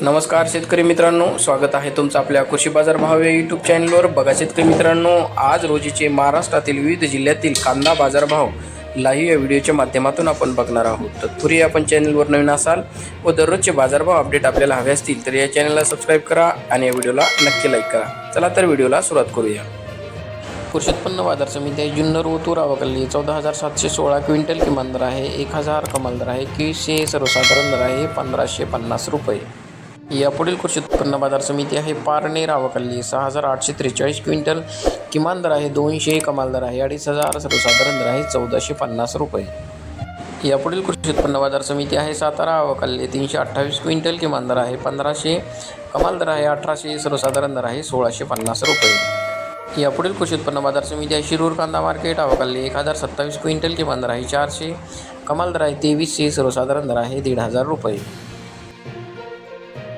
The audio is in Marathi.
नमस्कार शेतकरी मित्रांनो स्वागत आहे तुमचं आपल्या कृषी बाजार भाव या यूट्यूब चॅनलवर बघा शेतकरी मित्रांनो आज रोजीचे महाराष्ट्रातील विविध जिल्ह्यातील कांदा बाजारभाव लाईव्ह या व्हिडिओच्या माध्यमातून आपण बघणार आहोत. तत्पूर्वी आपण चॅनलवर नवीन असाल व दररोजचे बाजारभाव अपडेट आपल्याला हवे असतील तर या चॅनलला सबस्क्राईब करा आणि या व्हिडिओला नक्की लाईक करा. चला तर व्हिडिओला सुरुवात करूया. कृषी उत्पन्न बाजार समिती आहे जुन्नर ओतूर वगळली चौदा हजार सातशे सोळा क्विंटल किमान दर आहे एक हजार कमाल दर आहे एकवीसशे सर्वसाधारण दर आहे पंधराशे पन्नास रुपये. यापुढील कृषी उत्पन्न बाजार समिती आहे. पारनेर आवकल्ली सहा हजार आठशे त्रेचाळीस क्विंटल. किमान दर आहे दोनशे कमाल दर आहे अडीच हजार सर्वसाधारण दर आहे चौदाशे पन्नास रुपये. यापुढील कृषी उत्पन्न बाजार समिती आहे सातारा आवकल्ली तीनशे अठ्ठावीस क्विंटल. किमान दर आहे पंधराशे कमाल दर आहे अठराशे सर्वसाधारण दर आहे सोळाशे पन्नास रुपये. यापुढील कृषी उत्पन्न बाजार समिती आहे शिरूर कांदा मार्केट आवकल्ली एक हजार सत्तावीस क्विंटल. किमान दर आहे चारशे कमाल दर आहे तेवीसशे सर्वसाधारण दर आहे दीड हजार रुपये.